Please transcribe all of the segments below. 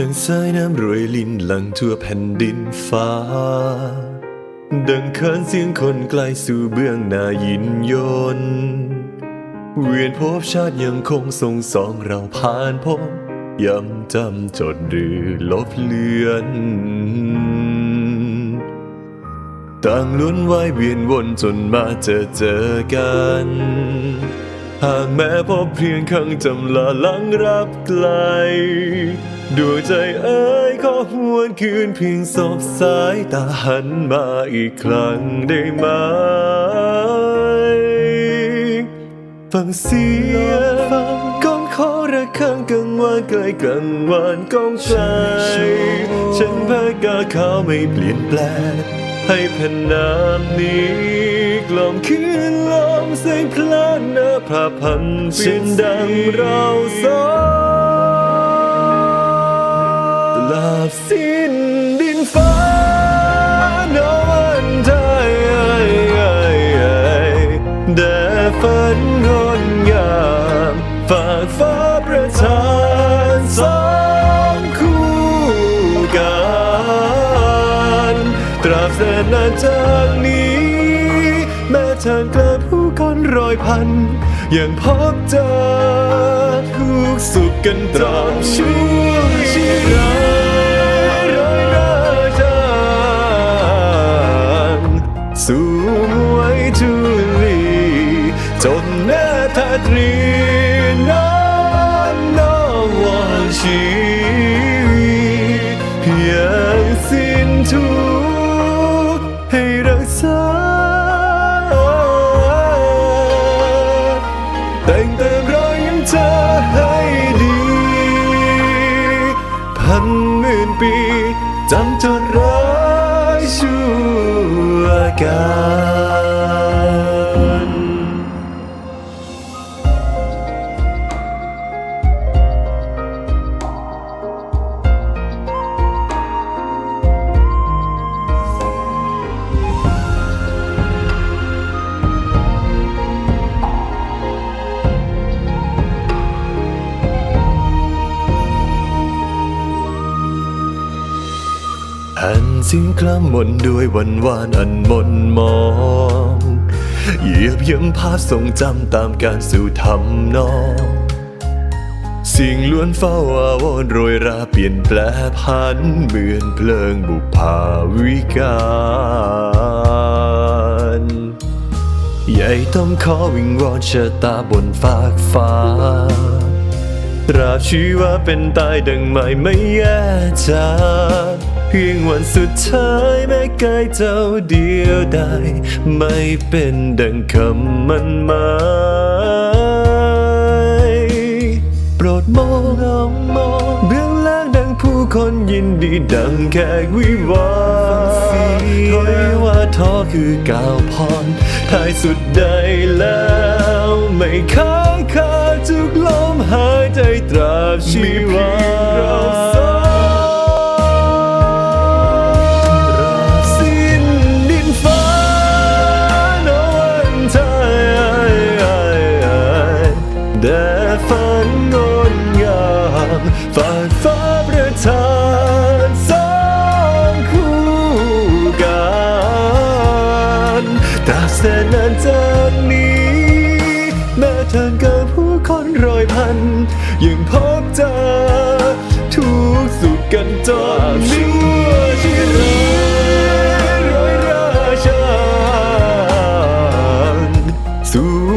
ดังสายน้ำรวยลินหลังทั่วแผ่นดินฟ้า ดังเคินเสียงคนไกลสู่เบื้องหน้ายินยนเวียนภพชาติยังคงทรงสองเราผ่านพบย้ำจำจดหรือลบเลือน ต่างล้วนวายเวียนวนจนมาเจอเจอกัน หากแม้พบเพียงครั้งจำลาลังรับไกลดวงใจเอ้ยขอหวนคืนเพียงสบสายตาหันมาอีกครั้งได้ไหมฟังเสียงก้องขอระฆังกังวานไกล้กังวานกองไกลฉันแพ้กาขาวไม่เปลี่ยนแปลง ให้แผ่นน้ำนี้กล่อมคืนลมเสียงพลานหน้าผาพันเสียงดังเราสองลาบสิ้นดินฟ้า no one die แด่ฝันงดงามฝากฟ้า นานจากนี้ แม้ทางกลผู้คนร้อยพัน ยังพบเจอทุกสุขกันตราบชั่วชีวิตร้ราชาสู่มวยทุลีจนแน่ทาตรีน้ำนวันชีวิตเพียงสิ้นทุก พันหมื่นปีจำจะร้ายชั่วกา สิ้นคล้ำมนด้วยวันวานอันมนมองเหยียบย่ำภาพทรงจำตามการสู่ทำนอง สิ่งล้วนเฝ้าอาวรโรยราเปลี่ยนแปลพันเหมือนเพลิงบุพาวิการใหญ่ต้องขอวิงวอนชะตาบนฟากฟ้าตราบชีว่าเป็นตายดังไม่ไม่แย่จาก เพียงวันสุดท้ายแม้กายเจ้าเดียวได้ไม่เป็นดังคำมันหมายโปรดมองลองมองเบื้องล่างดังผู้คนยินดีดังแขกวิวาถอยว่าท้อคือก้าวพรท้ายสุดได้แล้วไม่ค้างคาทุกลมหายใจตราบชีวา แด่ฝันงดงามฝากฟ้าประทานสองคู่กันตราบแสนนานจากนี้ แม้ทางการผู้คนร้อยพัน ยังพบเจอทุกสุขกันจนชั่วชีวิตร้อยราชาสู่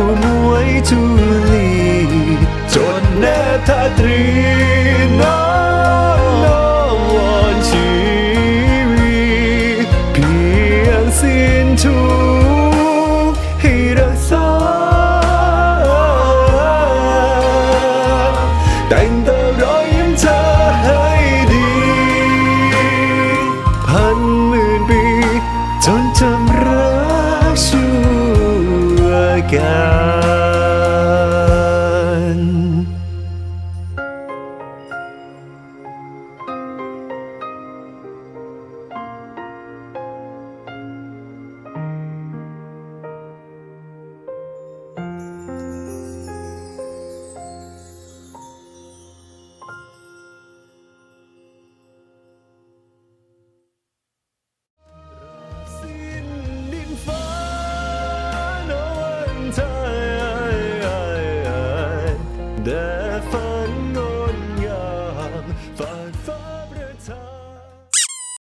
จำรักชั่วกัน